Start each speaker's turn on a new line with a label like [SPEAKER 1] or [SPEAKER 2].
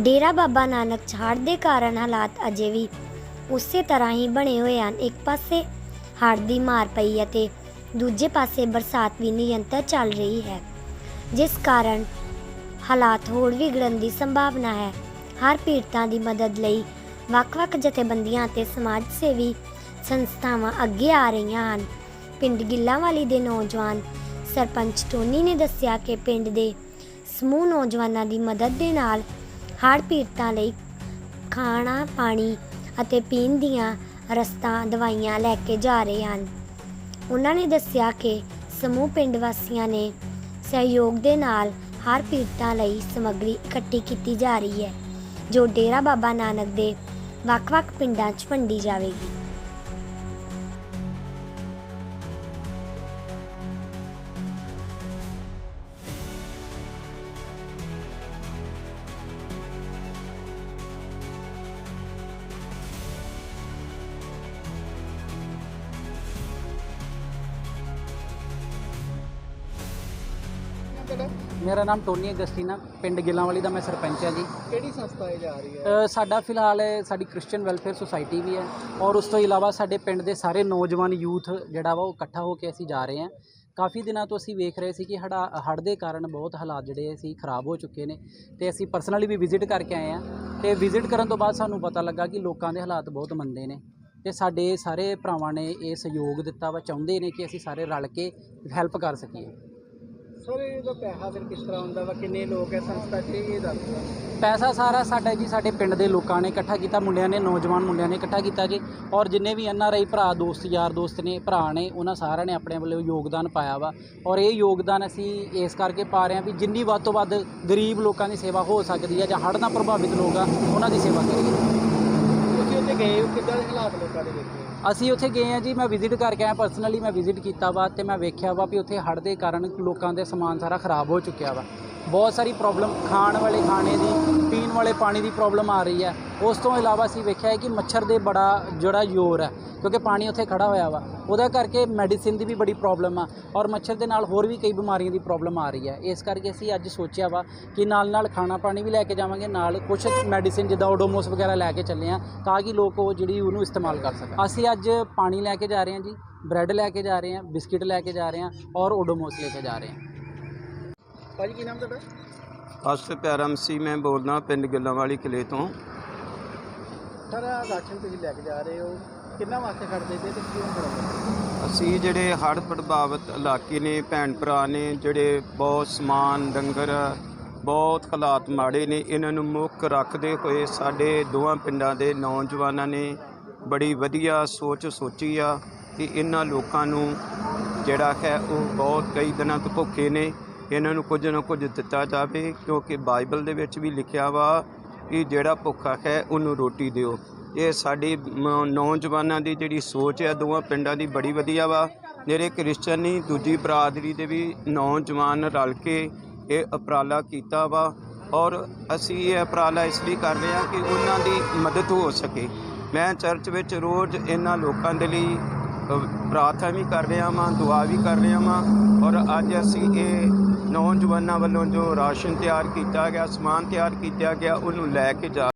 [SPEAKER 1] ਡੇਰਾ ਬਾਬਾ ਨਾਨਕ ਛਾੜ ਦੇ ਕਾਰਨ ਹਾਲਾਤ ਅਜੇ ਵੀ ਉਸੇ ਤਰ੍ਹਾਂ ਹੀ ਬਣੇ ਹੋਏ ਹਨ। ਇੱਕ ਪਾਸੇ ਹੜ੍ਹ ਦੀ ਮਾਰ ਪਈ ਅਤੇ ਦੂਜੇ ਪਾਸੇ ਬਰਸਾਤ ਵੀ ਨਿਰੰਤਰ ਚੱਲ ਰਹੀ ਹੈ, ਜਿਸ ਕਾਰਨ ਹਾਲਾਤ ਹੋਰ ਵਿਗੜਨ ਦੀ ਸੰਭਾਵਨਾ ਹੈ। ਹਰ ਪੀੜਤਾਂ ਦੀ ਮਦਦ ਲਈ ਵੱਖ-ਵੱਖ ਜਥੇਬੰਦੀਆਂ ਅਤੇ ਸਮਾਜ ਸੇਵੀ ਸੰਸਥਾਵਾਂ ਅੱਗੇ ਆ ਰਹੀਆਂ ਹਨ। ਪਿੰਡ ਗਿੱਲਾਂਵਾਲੀ ਦੇ ਨੌਜਵਾਨ ਸਰਪੰਚ ਟੋਨੀ ਨੇ ਦੱਸਿਆ ਕਿ ਪਿੰਡ ਦੇ ਸਮੂਹ ਨੌਜਵਾਨਾਂ ਦੀ ਮਦਦ ਦੇ ਨਾਲ ਹੜ੍ਹ ਪੀੜਤਾਂ ਲਈ ਖਾਣਾ, ਪਾਣੀ ਅਤੇ ਪੀਣ ਦੀਆਂ ਰਸਤਾਂ, ਦਵਾਈਆਂ ਲੈ ਕੇ ਜਾ ਰਹੇ ਹਨ। ਉਹਨਾਂ ਨੇ ਦੱਸਿਆ ਕਿ ਸਮੂਹ ਪਿੰਡ ਵਾਸੀਆਂ ਨੇ ਸਹਿਯੋਗ ਦੇ ਨਾਲ ਹਰ ਪੀੜਤਾਂ ਲਈ ਸਮੱਗਰੀ ਇਕੱਠੀ ਕੀਤੀ ਜਾ ਰਹੀ ਹੈ, ਜੋ ਡੇਰਾ ਬਾਬਾ ਨਾਨਕ ਦੇ ਵੱਖ-ਵੱਖ ਪਿੰਡਾਂ 'ਚ ਵੰਡੀ ਜਾਵੇਗੀ।
[SPEAKER 2] ਮੇਰਾ ਨਾਮ ਟੋਨੀ ਅਗਸਟੀਨਾ ਪਿੰਡ ਗਿੱਲਾਂਵਾਲੀ ਦਾ ਮੈਂ ਸਰਪੰਚ ਹਾਂ ਜੀ।
[SPEAKER 3] ਕਿਹੜੀ ਸੰਸਥਾ ਇਹ ਜਾ ਰਹੀ ਹੈ?
[SPEAKER 2] ਅ, ਸਾਡਾ ਫਿਲਹਾਲ ਇਹ ਸਾਡੀ ਕ੍ਰਿਸਚੀਅਨ ਵੈਲਫੇਅਰ ਸੁਸਾਇਟੀ ਵੀ ਹੈ ਔਰ ਉਸ ਤੋਂ ਇਲਾਵਾ ਸਾਡੇ ਪਿੰਡ ਦੇ ਸਾਰੇ ਨੌਜਵਾਨ ਯੂਥ ਜਿਹੜਾ ਵਾ ਉਹ ਇਕੱਠਾ ਹੋ ਕੇ ਅਸੀਂ ਜਾ ਰਹੇ ਹਾਂ। ਕਾਫੀ ਦਿਨਾਂ ਤੋਂ ਅਸੀਂ ਵੇਖ ਰਹੇ ਸੀ ਕਿ ਹੜਾ ਹੜ੍ਹ ਦੇ ਕਾਰਨ ਬਹੁਤ ਹਾਲਾਤ ਜਿਹੜੇ ਸੀ ਖਰਾਬ ਹੋ ਚੁੱਕੇ ਨੇ ਤੇ ਅਸੀਂ ਪਰਸਨਲੀ ਵੀ ਵਿਜ਼ਿਟ ਕਰਕੇ ਆਏ ਹਾਂ ਤੇ ਵਿਜ਼ਿਟ ਕਰਨ ਤੋਂ ਬਾਅਦ ਸਾਨੂੰ ਪਤਾ ਲੱਗਾ ਕਿ ਲੋਕਾਂ ਦੇ ਹਾਲਾਤ ਬਹੁਤ ਮੰਦੇ ਨੇ ਤੇ ਸਾਡੇ ਸਾਰੇ ਭਰਾਵਾਂ ਨੇ ਇਹ ਸਹਿਯੋਗ ਦਿੱਤਾ ਵਾ ਚਾਹੁੰਦੇ ਨੇ ਕਿ ਅਸੀਂ ਸਾਰੇ ਰਲ ਕੇ ਹੈਲਪ ਕਰ ਸਕੀਏ।
[SPEAKER 3] ਸਰ ਇਹਦਾ ਪੈਸਾ ਫਿਰ ਕਿਸ ਤਰ੍ਹਾਂ ਹੁੰਦਾ ਵਾ? ਕਿੰਨੇ ਲੋਕ ਹੈ ਸੰਸਥਾ 'ਚ? ਇਹ ਦੱਸ ਦਿਓ।
[SPEAKER 2] ਪੈਸਾ ਸਾਰਾ ਸਾਡਾ ਜੀ ਸਾਡੇ ਪਿੰਡ ਦੇ ਲੋਕਾਂ ਨੇ ਇਕੱਠਾ ਕੀਤਾ ਮੁੰਡਿਆਂ ਨੇ ਨੌਜਵਾਨ ਮੁੰਡਿਆਂ ਨੇ ਇਕੱਠਾ ਕੀਤਾ ਜੀ। ਔਰ ਜਿੰਨੇ ਵੀ ਐਨ ਆਰ ਆਈ ਭਰਾ ਦੋਸਤ ਯਾਰ ਦੋਸਤ ਨੇ ਭਰਾ ਨੇ ਉਹਨਾਂ ਸਾਰਿਆਂ ਨੇ ਆਪਣੇ ਵੱਲੋਂ ਯੋਗਦਾਨ ਪਾਇਆ ਵਾ। ਔਰ ਇਹ ਯੋਗਦਾਨ ਅਸੀਂ ਇਸ ਕਰਕੇ ਪਾ ਰਹੇ ਹਾਂ ਵੀ ਜਿੰਨੀ ਵੱਧ ਤੋਂ ਵੱਧ ਗਰੀਬ ਲੋਕਾਂ ਦੀ ਸੇਵਾ ਹੋ ਸਕਦੀ ਹੈ ਜਾਂ ਹੜ੍ਹ ਨਾਲ ਪ੍ਰਭਾਵਿਤ ਲੋਕ ਆ ਉਹਨਾਂ ਦੀ ਸੇਵਾ ਕਰੀਏ।
[SPEAKER 3] ਤੁਸੀਂ ਉੱਥੇ ਗਏ ਹੋ? ਕਿੱਦਾਂ ਦੇ ਹਾਲਾਤ ਲੋਕਾਂ ਦੇ ਦੇਖੇ
[SPEAKER 2] ਅਸੀਂ ਉੱਥੇ ਗਏ ਆ ਜੀ, ਮੈਂ ਵਿਜ਼ਿਟ ਕਰਕੇ ਆਇਆ ਪਰਸਨਲੀ ਮੈਂ ਵਿਜ਼ਿਟ ਕੀਤਾ ਵਾ ਤੇ ਮੈਂ ਵੇਖਿਆ ਵਾ ਵੀ ਉੱਥੇ ਹੜ੍ਹ ਦੇ ਕਾਰਨ ਲੋਕਾਂ ਦੇ ਸਮਾਨ ਸਾਰਾ ਖਰਾਬ ਹੋ ਚੁੱਕਿਆ ਵਾ। ਬਹੁਤ ਸਾਰੀ ਪ੍ਰੋਬਲਮ ਖਾਣ ਵਾਲੇ ਖਾਣੇ ਦੀ, ਪੀਣ ਵਾਲੇ ਪਾਣੀ ਦੀ ਪ੍ਰੋਬਲਮ ਆ ਰਹੀ ਹੈ। ਉਸ ਤੋਂ ਇਲਾਵਾ ਅਸੀਂ ਵੇਖਿਆ ਹੈ ਕਿ ਮੱਛਰ ਦੇ ਬੜਾ, ਜਿਹੜਾ ਜ਼ੋਰ ਹੈ, ਕਿਉਂਕਿ ਪਾਣੀ ਉੱਥੇ ਖੜਾ ਹੋਇਆ ਵਾ, ਉਹਦਾ ਕਰਕੇ ਮੈਡੀਸਿਨ ਦੀ ਵੀ ਬੜੀ ਪ੍ਰੋਬਲਮ ਆ ਔਰ ਮੱਛਰ ਦੇ ਨਾਲ ਹੋਰ ਵੀ ਕਈ ਬਿਮਾਰੀਆਂ ਦੀ ਪ੍ਰੋਬਲਮ ਆ ਰਹੀ ਹੈ। ਇਸ ਕਰਕੇ ਅਸੀਂ ਅੱਜ ਸੋਚਿਆ ਵਾ ਕਿ ਨਾਲ ਨਾਲ ਖਾਣਾ ਪਾਣੀ ਵੀ ਲੈ ਕੇ ਜਾਵਾਂਗੇ, ਨਾਲ ਕੁਝ ਮੈਡੀਸਿਨ ਜਿੱਦਾਂ ਓਡੋਮੋਸ ਵਗੈਰਾ ਲੈ ਕੇ ਚੱਲੇ ਆ, ਤਾਂ ਕਿ ਲੋਕ ਉਹ ਜਿਹੜੀ ਉਹਨੂੰ ਇਸਤੇਮਾਲ ਕਰ ਸਕਣ। ਅਸੀਂ ਅੱਜ ਪਾਣੀ ਲੈ ਕੇ ਜਾ ਰਹੇ ਹਾਂ ਜੀ ਬ੍ਰੈਡ ਲੈ ਕੇ ਜਾ ਰਹੇ ਹਾਂ ਬਿਸਕਿਟ ਲੈ ਕੇ ਜਾ ਰਹੇ ਹਾਂ ਔਰ ਓਡੋਮੋਸ ਲੈ ਕੇ ਜਾ ਰਹੇ ਹਾਂ।
[SPEAKER 3] ਭਾਜੀ ਕੀ ਨਾਮ ਤੁਹਾਡਾ?
[SPEAKER 4] ਅਸਤ ਪਿਆਰਾ ਮਸੀਹ ਮੈਂ ਬੋਲਦਾ ਪਿੰਡ ਗਿੱਲਾਂਵਾਲੀ ਕਿਲੇ ਤੋਂ।
[SPEAKER 3] ਸਰ ਆਹ ਰਾਸ਼ਨ ਤੁਸੀਂ ਲੈ ਕੇ ਜਾ ਰਹੇ ਹੋ। ਕਿੰਨਾ ਵਾਸਤੇ ਖੜਦੇ ਪਏ ਤੇ ਕਿਉਂ ਖੜਦੇ
[SPEAKER 4] ਅਸੀਂ ਜਿਹੜੇ ਹੜ੍ਹ ਪ੍ਰਭਾਵਿਤ ਇਲਾਕੇ ਨੇ ਭੈਣ ਭਰਾ ਨੇ ਜਿਹੜੇ ਬਹੁਤ ਸਮਾਨ ਡੰਗਰ ਬਹੁਤ ਹਾਲਾਤ ਮਾੜੇ ਨੇ ਇਹਨਾਂ ਨੂੰ ਮੁੱਖ ਰੱਖਦੇ ਹੋਏ ਸਾਡੇ ਦੋਵਾਂ ਪਿੰਡਾਂ ਦੇ ਨੌਜਵਾਨਾਂ ਨੇ ਬੜੀ ਵਧੀਆ ਸੋਚ ਸੋਚੀ ਆ ਕਿ ਇਹਨਾਂ ਲੋਕਾਂ ਨੂੰ ਜਿਹੜਾ ਹੈ ਉਹ ਬਹੁਤ ਕਈ ਦਿਨਾਂ ਤੋਂ ਭੁੱਖੇ ਨੇ। ਇਹਨਾਂ ਨੂੰ ਕੁਝ ਨਾ ਕੁਝ ਦਿੱਤਾ ਜਾਵੇ, ਕਿਉਂਕਿ ਬਾਈਬਲ ਦੇ ਵਿੱਚ ਵੀ ਲਿਖਿਆ ਵਾ ਕਿ ਜਿਹੜਾ ਭੁੱਖਾ ਹੈ, ਉਹਨੂੰ ਰੋਟੀ ਦਿਓ। ਇਹ ਸਾਡੀ ਨੌਜਵਾਨਾਂ ਦੀ ਜਿਹੜੀ ਸੋਚ ਹੈ ਦੋਵਾਂ ਪਿੰਡਾਂ ਦੀ ਬੜੀ ਵਧੀਆ ਵਾ। ਜਿਹੜੇ ਕ੍ਰਿਸਚਨ ਨਹੀਂ ਦੂਜੀ ਬਰਾਦਰੀ ਦੇ ਵੀ ਨੌਜਵਾਨ ਰਲ ਕੇ ਇਹ ਉਪਰਾਲਾ ਕੀਤਾ ਵਾ। ਔਰ ਅਸੀਂ ਇਹ ਉਪਰਾਲਾ ਇਸ ਲਈ ਕਰ ਰਹੇ ਹਾਂ ਕਿ ਉਹਨਾਂ ਦੀ ਮਦਦ ਹੋ ਸਕੇ। ਮੈਂ ਚਰਚ ਵਿੱਚ ਰੋਜ਼ ਇਹਨਾਂ ਲੋਕਾਂ ਦੇ ਲਈ ਪ੍ਰਾਰਥਨਾ ਵੀ ਕਰ ਰਿਹਾ ਵਾਂ, ਦੁਆ ਵੀ ਕਰ ਰਿਹਾ ਵਾਂ। ਔਰ ਅੱਜ ਅਸੀਂ ਇਹ ਨੌਜਵਾਨਾਂ ਵੱਲੋਂ ਜੋ ਰਾਸ਼ਨ ਤਿਆਰ ਕੀਤਾ ਗਿਆ, ਸਮਾਨ ਤਿਆਰ ਕੀਤਾ ਗਿਆ, ਉਹਨੂੰ ਲੈ ਕੇ ਜਾ